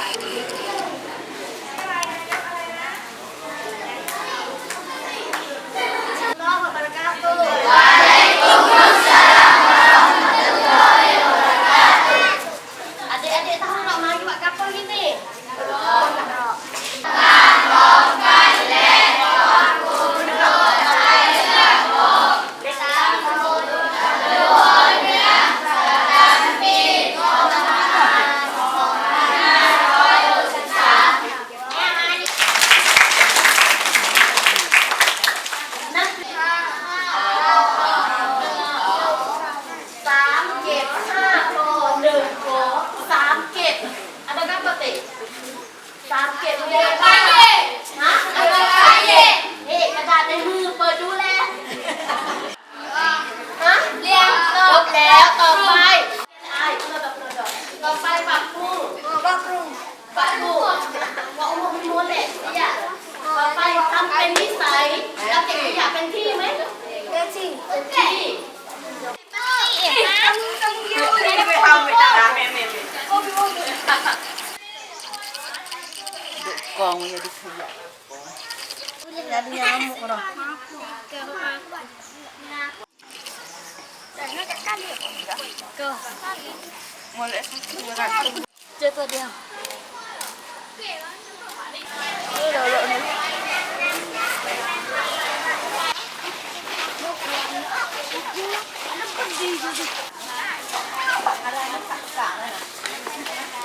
何? แล้วต่อไปไอ้เพื่อแบบเพื่อแบบต่อไปปักกุ้งปักกุ้งปักกุ้งว่าเอามาม้วนแหละเนี่ยต่อไปทำเป็นนิสัยแล้วเก็บขยะเป็นที่ไหมเป็นที่เป็นที่ไปทำไปจ้าแม่แม่กอ Cơ. Một lễ vừa rồi. Chơi tôi đi không? Đưa đầu lộn nữa. Nó con gì rồi? À, đây nó sẵn sàng đây này.